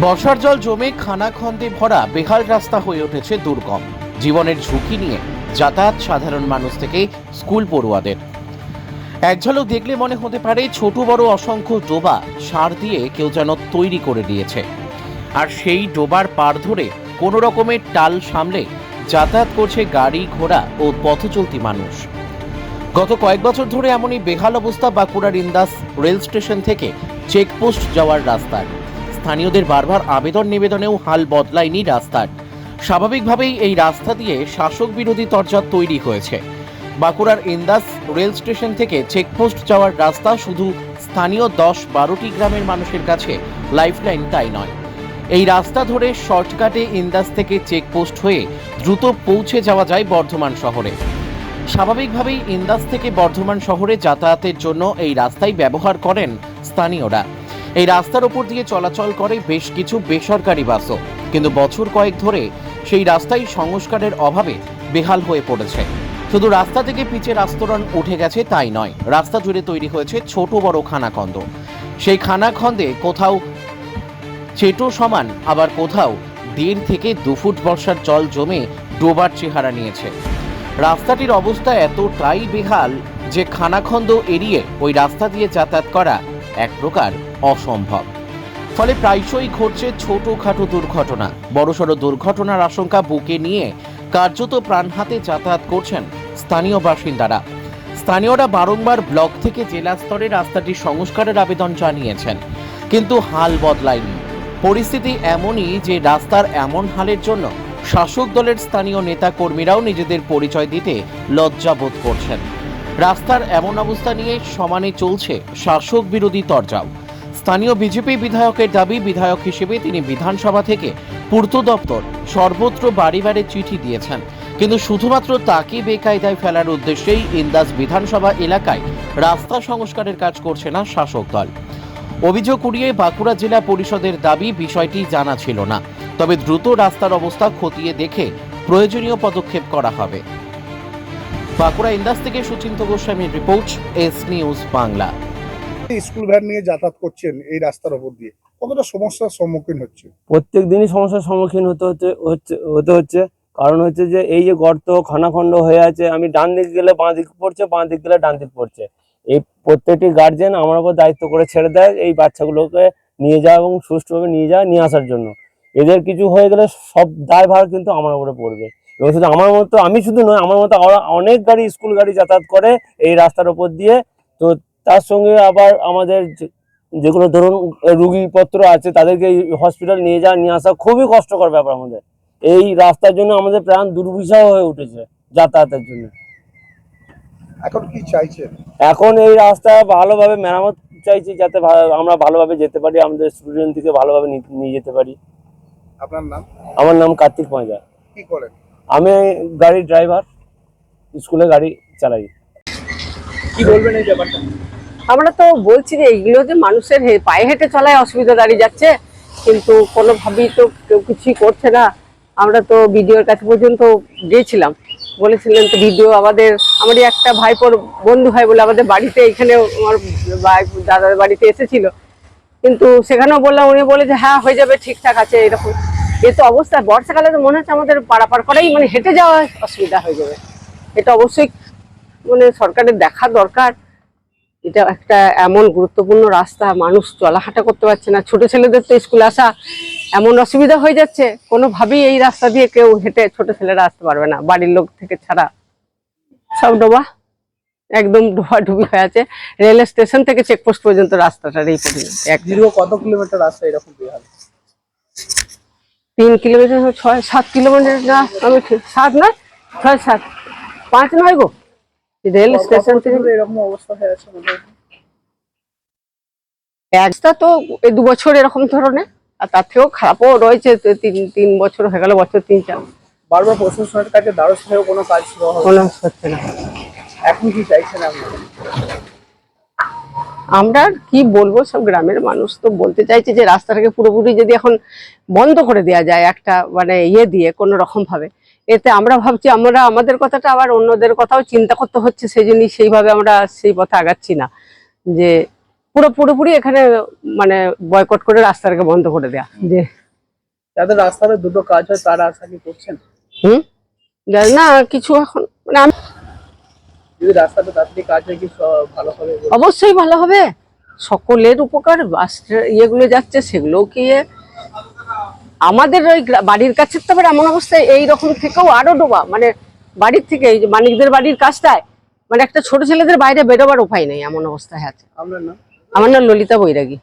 বর্ষার জল জমে খানাখন্দে ভরা বেহাল রাস্তা হয়ে উঠেছে দুর্গম। জীবনের ঝুঁকি নিয়ে যাতায়াত সাধারণ মানুষ থেকে স্কুল পড়ুয়াদের। এক ঝলক দেখলে মনে হতে পারে ছোট বড় অসংখ্য ডোবা সার দিয়ে কেউ যেন তৈরি করে দিয়েছে। আর সেই ডোবার পার ধরে কোনো রকমের টাল সামলে যাতায়াত করছে গাড়ি, ঘোড়া ও পথচলতি মানুষ। গত কয়েক বছর ধরে এমনই বেহাল অবস্থা বাঁকুড়ার ইন্দাস রেল স্টেশন থেকে চেকপোস্ট যাওয়ার রাস্তার স্থানীয়দের বারবার আবেদন নিবেদনেও হাল বদলায়নি রাস্তার। স্বাভাবিকভাবেই এই রাস্তা দিয়ে শাসক বিরোধী তরজা তৈরি হয়েছে। বাঁকুড়ার ইন্দাস রেল স্টেশন থেকে চেকপোস্ট যাওয়ার রাস্তা শুধু স্থানীয় দশ বারোটি গ্রামের মানুষের কাছে লাইফলাইন তাই নয়। এই রাস্তা ধরে শর্টকাটে ইন্দাস থেকে চেকপোস্ট হয়ে দ্রুত পৌঁছে যাওয়া যায় বর্ধমান শহরে। স্বাভাবিকভাবেই ইন্দাস থেকে বর্ধমান শহরে যাতায়াতের জন্য এই রাস্তাই ব্যবহার করেন স্থানীয়রা। এই রাস্তার উপর দিয়ে চলাচল করে বেশ কিছু বেসরকারি বাসও। কিন্তু বছর কয়েক ধরে সেই রাস্তাই সংস্কারের অভাবে বেহাল হয়ে পড়েছে। শুধু রাস্তা থেকে পিচের আস্তরণ উঠে গেছে তাই নয়, রাস্তা জুড়ে তৈরি হয়েছে ছোট বড় খানাখন্দ। সেই খানাখন্দে কোথাও চেটো সমান, আবার কোথাও দেড় থেকে দু ফুট বর্ষার জল জমে ডোবার চেহারা নিয়েছে। রাস্তাটির অবস্থা এতটাই বেহাল যে খানাখন্দ এড়িয়ে ওই রাস্তা দিয়ে যাতায়াত করা এক প্রকার অসম্ভব। ফলে প্রায়শই ঘটছে ছোটখাটো দুর্ঘটনা। বড়সড় দুর্ঘটনার আশঙ্কা বুকে নিয়ে কার্যত প্রাণহাতে যাতায়াত করছেন স্থানীয় বাসিন্দারা। স্থানীয়রা বারংবার ব্লক থেকে জেলা স্তরে রাস্তাটি সংস্কারের আবেদন জানিয়েছেন। কিন্তু হাল বদলায়নি। পরিস্থিতি এমনই যে রাস্তার এমন হালের জন্য শাসক দলের স্থানীয় নেতা কর্মীরাও নিজেদের পরিচয় দিতে লজ্জা বোধ করছেন। রাস্তার এমন অবস্থা নিয়ে সমানে চলছে শাসক বিরোধী তরজাও। স্থানীয় বিজেপি বিধায়কের দাবি, বিধায়ক হিসেবে তিনি বিধানসভা থেকে পূর্ত দপ্তর সর্বত্র বাড়ি বাড়ি চিঠি দিয়েছেন। কিন্তু শুধুমাত্র তাকে বেকায়দায় ফেলার উদ্দেশ্যেই ইন্দাস বিধানসভা এলাকায় রাস্তা সংস্কারের কাজ করছে না শাসক দল। অভিযোগ উড়িয়ে বাঁকুড়া জেলা পরিষদের দাবি বিষয়টি জানা ছিল না। তবে দ্রুত রাস্তার অবস্থা খতিয়ে দেখে প্রয়োজনীয় পদক্ষেপ করা হবে। বাঁকুড়া ইন্দাস থেকে সুচিন্ত গোস্বামীর report S news Bangla. School van নিয়ে যাতায়াত করছেন এই রাস্তার ওপর দিয়ে কতটা সমস্যার সম্মুখীন হচ্ছে? প্রত্যেক দিনই সমস্যার সম্মুখীন হতে হচ্ছে হচ্ছে হতে হচ্ছে। কারণ হচ্ছে যে এই যে গর্ত খানাখন্ড হয়ে আছে আমি ডান দিক গেলে বাঁ দিক পড়ছে বাঁ দিক গেলে ডান দিক পড়ছে। এই প্রত্যেকটি গার্জেন আমার উপর দায়িত্ব করে ছেড়ে দেয় এই বাচ্চাগুলোকে নিয়ে যাওয়া এবং সুষ্ঠুভাবে নিয়ে যাওয়া নিয়ে আসার জন্য। এদের কিছু হয়ে গেলে সব দায়ভার কিন্তু আমার উপরে পড়বে। এবং শুধু আমার মতো আমি শুধু নয় আমার মতো আরও অনেক গাড়ি স্কুল গাড়ি যাতায়াত করে এই রাস্তার উপর দিয়ে। তো তার সঙ্গে আবার আমাদের যেগুলো ধরুন রুগীপত্র আছে তাদেরকে হসপিটাল নিয়ে যাওয়া নিয়ে আসা খুবই কষ্টকর ব্যাপার আমাদের। এই রাস্তার জন্য আমাদের প্রাণ দুর্বিষহ হয়ে উঠেছে যাতায়াতের জন্য। এখন কি চাইছেন? এখন এই রাস্তা ভালোভাবে মেরামত চাইছি যাতে আমরা ভালোভাবে যেতে পারি আমাদের স্টুডেন্টকে ভালোভাবে নিয়ে যেতে পারি। আপনার নাম? আমার নাম কার্তিক পাঁজা কি করেন? আমি গাড়ির ড্রাইভার স্কুলে গাড়ি চালাই। কি বলবেন এই ব্যাপারটা? আমরা তো বলছি যে এইগুলো যে মানুষের পায়ে হেঁটে চলায় অসুবিধা দাঁড়িয়ে যাচ্ছে কিন্তু কোনোভাবেই তো কেউ কিছুই করছে না। আমরা তো ভিডিওর কাছে পর্যন্ত গিয়েছিলাম। বলেছিলেন তো ভিডিও আমাদের আমারই একটা ভাইপোর বন্ধু হয় বলে আমাদের বাড়িতে এখানে আমার ভাই দাদার বাড়িতে এসেছিল। কিন্তু সেখানেও বললাম উনি বলে যে হ্যাঁ হয়ে যাবে ঠিকঠাক আছে এরকম। এ তো অবস্থা, বর্ষাকালে তো মনে হচ্ছে আমাদের পারাপার করাই মানে হেঁটে যাওয়া অসুবিধা হয়ে যাবে। এটা অবশ্যই মানে সরকারের দেখা দরকার। এটা একটা এমন গুরুত্বপূর্ণ রাস্তা, মানুষ চলাহাঁটা করতে পারছে না। ছোট ছেলেদের তো স্কুলে আসা এমন অসুবিধা হয়ে যাচ্ছে। কোনোভাবেই এই রাস্তা দিয়ে কেউ হেঁটে ছোট ছেলেরা আসতে পারবে না, বাড়ির লোক থেকে ছাড়া। সব ডোবা, একদম ডোবা ডুবি হয়ে আছে। রেল স্টেশন থেকে চেকপোস্ট পর্যন্ত রাস্তাটার এই পর্যন্ত এক দীর্ঘ কত কিলোমিটার রাস্তা এরকম তিন কিলোমিটার ছয় সাত কিলোমিটার না আমি সাত না ছয় সাত। পাঁচ নয় গো। রেল স্টেশন থেকে এরকম অবস্থা হয়ে আছে একটা তো এই দু বছর এরকম ধরনের আর তার থেকেও খারাপও রয়েছে তিন তিন বছর হয়ে গেল বছর তিন চার। বারবার প্রশাসনের কাছে দ্বারস্থ কোনো কাজ কোনো হচ্ছে না। এখন কি চাইছেন আপনি? আমরা কি বলব সব গ্রামের মানুষ তো বলতে চাইছে যে রাস্তাটাকে পুরোপুরি যদি এখন বন্ধ করে দেওয়া যায় একটা মানে ইয়ে দিয়ে কোনো রকম ভাবে। এতে আমরা ভাবছি আমরা আমাদের কথাটা আবার অন্যদের কথাও চিন্তা করতে হচ্ছে সেই জন্যই সেইভাবে আমরা সেই পথে আগাচ্ছি না। যে পুরো পুরোপুরি এখানে মানে বয়কট করে রাস্তাটাকে বন্ধ করে দেয়া। যে যাদের রাস্তাতে দুটো কাজ হয় তারা আশা কি করছেন? হুম? না কিছু এখন যদি রাস্তাটা তাড়াতাড়ি কাজ হয় কি ভালো হবে অবশ্যই ভালো হবে। সকলের উপকার বাস ইয়েগুলো যাচ্ছে সেগুলো কি আমাদের ওই বাড়ির কাছে তো আবার এমন অবস্থায় এইরকম থেকেও আরও ডোবা মানে বাড়ির থেকে এই যে মানিকদের বাড়ির কাজটায় মানে একটা ছোট ছেলেদের বাইরে বেরোবার উপায় নেই এমন অবস্থায় আছে। আমার নাম ললিতা বৈরাগী।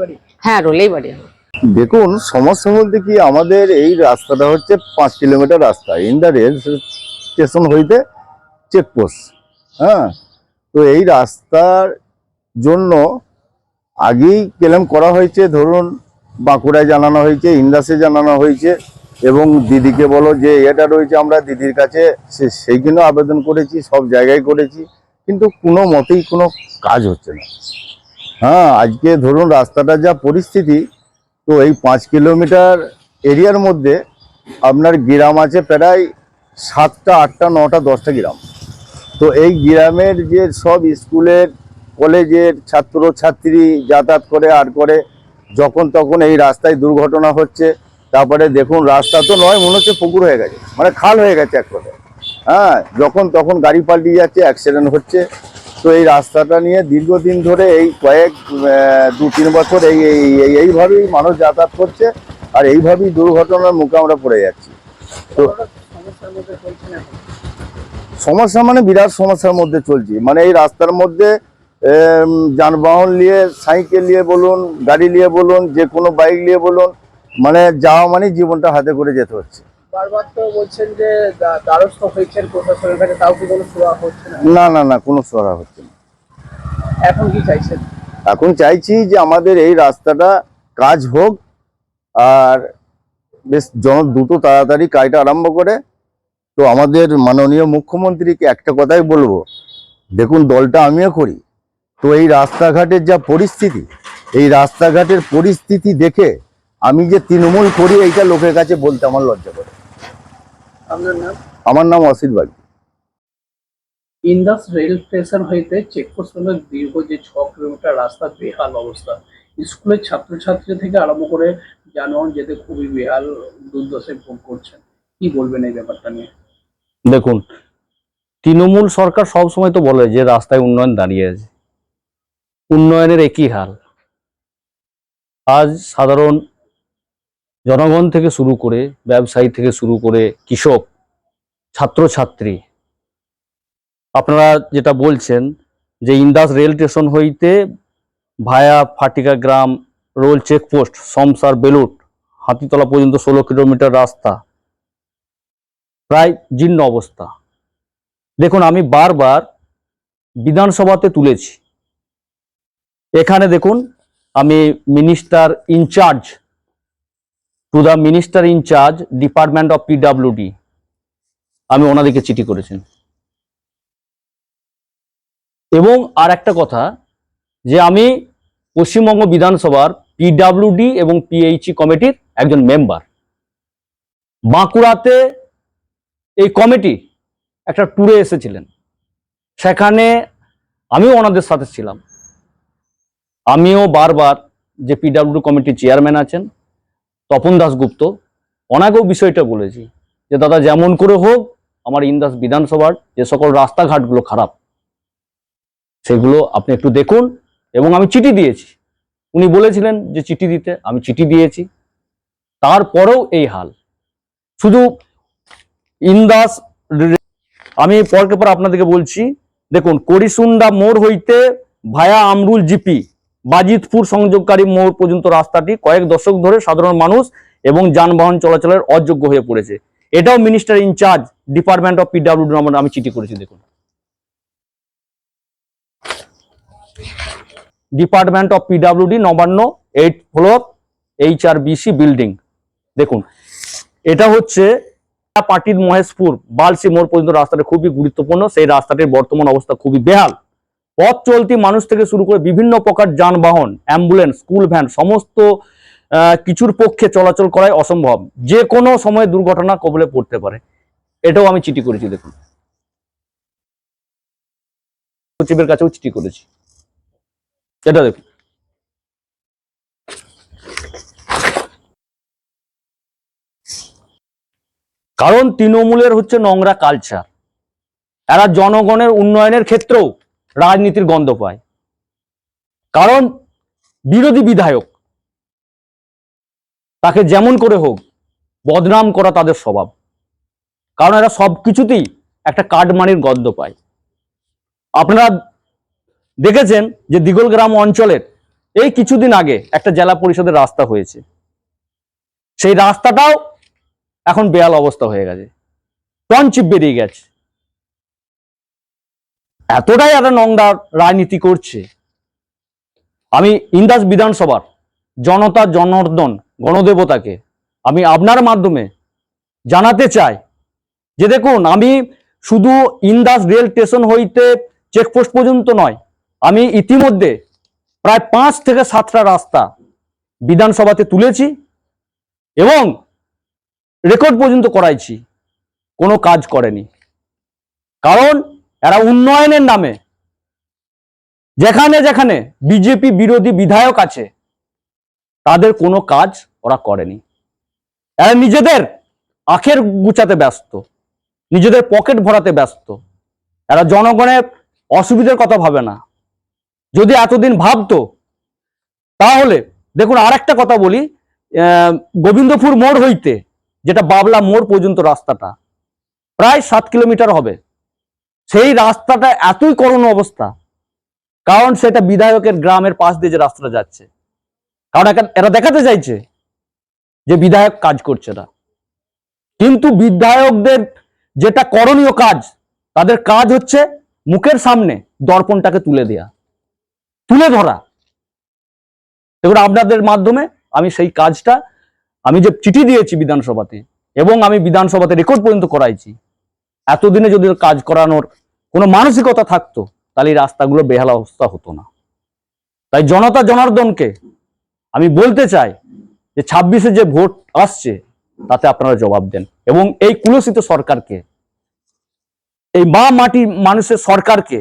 বাড়ি? হ্যাঁ রোলেই বাড়ি আমার। দেখুন সমস্যা বলতে কি আমাদের এই রাস্তাটা হচ্ছে পাঁচ কিলোমিটার রাস্তা ইন দ্য রেল স্টেশন হইতে চেকপোস্ট হ্যাঁ? তো এই রাস্তার জন্য আগেই ক্লেম করা হয়েছে, ধরুন বাঁকুড়ায় জানানো হয়েছে, ইন্দাসে জানানো হয়েছে, এবং দিদিকে বলো যে এটা রয়েছে, আমরা দিদির কাছে সে- সেইখানেও আবেদন করেছি, সব জায়গায় করেছি, কিন্তু কোনো মতেই কোনো কাজ হচ্ছে না। হ্যাঁ আজকে ধরুন রাস্তাটা যা পরিস্থিতি, তো এই পাঁচ কিলোমিটার এরিয়ার মধ্যে আপনার গ্রাম আছে প্রায় সাতটা, আটটা, নটা, দশটা গ্রাম। তো এই গ্রামের যে সব স্কুলের, কলেজের ছাত্র ছাত্রী যাতায়াত করে আর করে, যখন তখন এই রাস্তায় দুর্ঘটনা হচ্ছে, তারপরে দেখুন রাস্তা তো নয়, মনে হচ্ছে পুকুর হয়ে গেছে মানে খাল হয়ে গেছে এক কথায়। হ্যাঁ যখন তখন গাড়ি পাল্টিয়ে যাচ্ছে অ্যাক্সিডেন্ট হচ্ছে। তো এই রাস্তাটা নিয়ে দীর্ঘদিন ধরে এই কয়েক দু, তিন বছর এই- এই- এইভাবেই মানুষ যাতায়াত করছে, আর এইভাবেই দুর্ঘটনার মুখে আমরা পড়ে যাচ্ছি। তো সমস্যার মধ্যে চলছেন এখন সমস্যা মানে বিরাট সমস্যার মধ্যে চলছি। মানে এই রাস্তার মধ্যে যানবাহন নিয়ে সাইকেল নিয়ে বলুন গাড়ি নিয়ে বলুন যে কোনো বাইক নিয়ে বলুন মানে যাওয়া মানে জীবনটা হাতে করে যেতে হচ্ছে। না? না না কোনো সরা হচ্ছে না। এখন কি চাইছেন? এখন চাইছি যে আমাদের এই রাস্তাটা কাজ হোক আর বেশ জন দ্রুত তাড়াতাড়ি কাজটা আরম্ভ করে তো আমাদের মাননীয় মুখ্যমন্ত্রীকে একটা কথাই বলব দেখুন দলটা আমিও করি তো এই রাস্তাঘাটের যা পরিস্থিতি এই রাস্তাঘাটের পরিস্থিতি দেখে আমি যে তৃণমূল করি এইটা লোকের কাছে বলতে আমার লজ্জা করে। আমার নাম অসিত বাগদি। ইন্দাস রেল স্টেশন হইতে চেকপোস্ট পর্যন্ত দীর্ঘ যে ছ কিলোমিটার রাস্তা বেহাল অবস্থা। স্কুলের ছাত্রছাত্রী থেকে আরম্ভ করে যানবাহন যেতে খুবই বেহাল দুর্দশায় ভোগ করছেন। কি বলবেন এই ব্যাপারটা নিয়ে? দেখুন, তৃণমূল সরকার সবসময় তো বলে যে রাস্তায় উন্নয়ন দাঁড়িয়ে আছে। উন্নয়নের একই হাল। আজ সাধারণ জনগণ থেকে শুরু করে, ব্যবসায়ী থেকে শুরু করে কৃষক, ছাত্রছাত্রী, আপনারা যেটা বলছেন যে ইন্দাস রেল স্টেশন হইতে ভায়া ফাটিকা গ্রাম, রোল চেকপোস্ট, সমসার বেলুট হাতিতলা পর্যন্ত ষোলো কিলোমিটার রাস্তা প্রায় জীর্ণ অবস্থা। দেখুন, আমি বারবার বিধানসভাতে তুলেছি। এখানে দেখুন, আমি minister incharge to the minister incharge department of PWD আমি ওনাদেরকে চিঠি করেছি এবং আর একটা কথা, যে আমি পশ্চিমবঙ্গ বিধানসভার পিডাব্লিউডি এবং পিএইচই কমিটির একজন মেম্বার বাঁকুড়াতে এই কমিটি একটা ট্যুরে এসেছিলেন। সেখানে আমিও ওনাদের সাথে ছিলাম। আমিও বারবার যে পিডাব্লিউ কমিটির চেয়ারম্যান আছেন, তপন দাসগুপ্ত ওনাকেও বিষয়টা বলেছি যে, দাদা, যেমন করে হোক, আমার ইন্দাস বিধানসভার যে সকল রাস্তাঘাটগুলো খারাপ, সেগুলো আপনি একটু দেখুন। এবং আমি চিঠি দিয়েছি। উনি বলেছিলেন যে, চিঠি দিতে। আমি চিঠি দিয়েছি। তারপরেও এই হাল। শুধু ইন্দাস আমি পরকে পর আপনাদেরকে বলছি, দেখুন, করিসুন্ডা মোড় হইতে ভায়া আমরুল জিপি, বাজিতপুর সংযোগকারী মোড় পর্যন্ত রাস্তাটি কয়েক দশক ধরে সাধারণ মানুষ এবং যানবাহন চলাচলের অযোগ্য হয়ে পড়েছে। এটাও minister incharge department of PWD number আমি চিঠি করেছি, দেখুন। Department of PWD Nabanna eight floor H R BC building দেখুন। এটা হচ্ছে পাটির মহেশপুর বালসি মোড় পর্যন্ত রাস্তাটা খুবই গুরুত্বপূর্ণ, সেই রাস্তাটির বর্তমান অবস্থা খুবই বেহাল। পথ চলতি মানুষ থেকে শুরু করে বিভিন্ন প্রকার যানবাহন অ্যাম্বুলেন্স স্কুল ভ্যান সমস্ত কিছুর পক্ষে চলাচল করাই অসম্ভব। যে কোনো সময় দুর্ঘটনা কবলে পড়তে পারে। এটাও আমি চিঠি করেছি, দেখুন। সচিবের কাছেও চিঠি করেছি। এটা দেখুন। কারণ তৃণমূলের হচ্ছে নোংরা কালচার এরা জনগণের উন্নয়নের ক্ষেত্রেও রাজনীতির গন্ধ পায়। কারণ বিরোধী বিধায়ক, তাকে যেমন করে হোক, বদনাম করা তাদের স্বভাব। কারণ এরা সব কিছুতেই একটা কাঠমানির গন্ধ পায়। আপনারা দেখেছেন যে দিগলগ্রাম অঞ্চলের এই কিছুদিন আগে একটা জেলা পরিষদের রাস্তা হয়েছে। সেই রাস্তাটাও এখন বেয়াল অবস্থা হয়ে গেছে। টনচিপ বেরিয়ে গেছে। এতটাই একটা নোংরা রাজনীতি করছে। আমি ইন্দাস বিধানসভার জনতা জনার্দন গণদেবতাকে আমি আপনার মাধ্যমে জানাতে চাই যে দেখুন, আমি শুধু ইন্দাস রেল স্টেশন হইতে চেকপোস্ট পর্যন্ত নয়, আমি ইতিমধ্যে প্রায় পাঁচ থেকে সাতটা রাস্তা বিধানসভাতে তুলেছি এবং রেকর্ড পর্যন্ত করাইছি, কোনো কাজ করেনি। কারণ এরা উন্নয়নের নামে, যেখানে যেখানে বিজেপি বিরোধী বিধায়ক আছে, তাদের কোনো কাজ ওরা করেনি। এরা নিজেদের আখের গুচাতে ব্যস্ত, নিজেদের পকেট ভরাতে ব্যস্ত। এরা জনগণের অসুবিধার কথা ভাবে না। যদি এতদিন ভাবতো, তাহলে দেখুন আর একটা কথা বলি গোবিন্দপুর মোড় হইতে যেটা বাবলা মোড় পর্যন্ত রাস্তাটা, প্রায় সাত কিলোমিটার হবে। সেই রাস্তাটা এতই করুণ অবস্থা, কারণ সেটা বিধায়কের গ্রামের পাশ দিয়ে যে রাস্তাটা যাচ্ছে। কারণ এরা দেখাতে চাইছে যে বিধায়ক কাজ করছে না। কিন্তু বিধায়কদের যেটা করণীয় কাজ, তাদের কাজ হচ্ছে মুখের সামনে দর্পণটাকে তুলে দেয়া, তুলে ধরা। দেখুন, আপনাদের মাধ্যমে আমি সেই কাজটা আমি যে চিঠি দিয়েছি বিধানসভাতে এবং আমি বিধানসভাতে রেকর্ড পর্যন্ত করাইছি, এতদিনে যদি কাজ করানোর কোনো মানসিকতা থাকতো, তাহলে রাস্তাগুলো বেহাল অবস্থা হতো না। তাই জনতা জনার্দনকে আমি বলতে চাই যে ছাব্বিশে যে ভোট আসছে, তাতে আপনারা জবাব দেন এবং এই কুলসিত সরকারকে, এই মা মাটি মানুষের সরকারকে,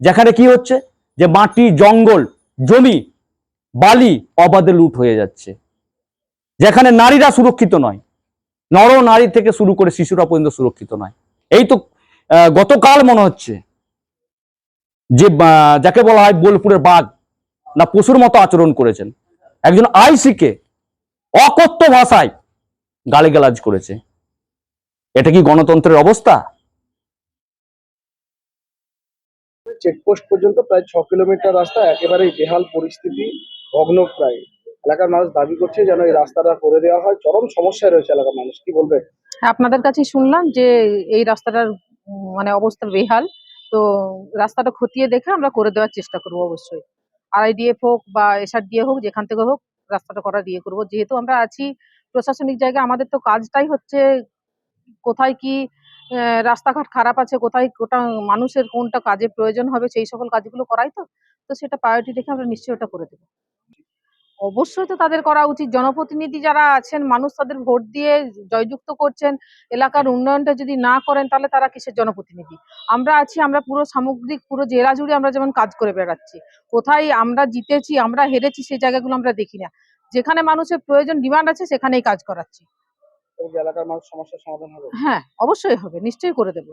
যেখানে কি হচ্ছে? যে মাটি, জঙ্গল, জমি, বালি অবাধে লুট হয়ে যাচ্ছে। যেখানে নারীরা সুরক্ষিত নয়, নর নারী থেকে শুরু করে শিশুরা পর্যন্ত সুরক্ষিত নয়। এই তো গতকাল মনে হচ্ছে যে যাকে বলা হয় বোলপুরের বাঘ, না পশুর মতো আচরণ করেছেন। একজন আইসিকে অকথ্য ভাষায় গালিগালাজ করেছে। এটা কি গণতন্ত্রের অবস্থা? চেকপোস্ট পর্যন্ত প্রায় ছ কিলোমিটার রাস্তা, একেবারেই বেহাল পরিস্থিতি, ভগ্ন প্রায়। এলাকার মানুষ দাবি করছে যেন এই রাস্তাটা করে দেওয়া হয়। চরম সমস্যায় রয়েছে এলাকার মানুষ, কি বলবে? আপনাদের কাছে শুনলাম যে এই রাস্তাটার মানে অবস্থা বেহাল। তো রাস্তাটা খতিয়ে দেখে আমরা করে দেওয়ার চেষ্টা করব অবশ্যই। আরআইডিএফ হোক বা এসআর এসআরডিএ হোক, যেখান থেকে হোক, রাস্তাটা করা দিয়ে করব। যেহেতু আমরা আছি প্রশাসনিক জায়গায়, আমাদের তো কাজটাই হচ্ছে কোথায় কি রাস্তাঘাট খারাপ আছে, কোথায় কোটা মানুষের কোনটা কাজে প্রয়োজন হবে, সেই সকল কাজগুলো করাই তো। তো সেটা প্রায়োরিটি রেখে আমরা নিশ্চয়ই ওটা করে দেবো। অবশ্যই তো তাদের করা উচিত। জনপ্রতিনিধি যারা আছেন মানুষ তাদের ভোট দিয়ে জয়যুক্ত করছেন এলাকার উন্নয়নটা যদি না করেন তাহলে তারা কিসের জনপ্রতিনিধি? আমরা আছি আমরা পুরো সামগ্রিক পুরো জেলা জুড়ে আমরা যেমন কাজ করে বেড়াচ্ছি। কোথায় আমরা জিতেছি আমরা হেরেছি সেই জায়গাগুলো আমরা দেখি না। যেখানে মানুষের প্রয়োজন ডিমান্ড আছে সেখানেই কাজ করাচ্ছি। এলাকার মানুষ সমস্যার সমাধান হবে। হ্যাঁ অবশ্যই হবে নিশ্চয়ই করে দেবো।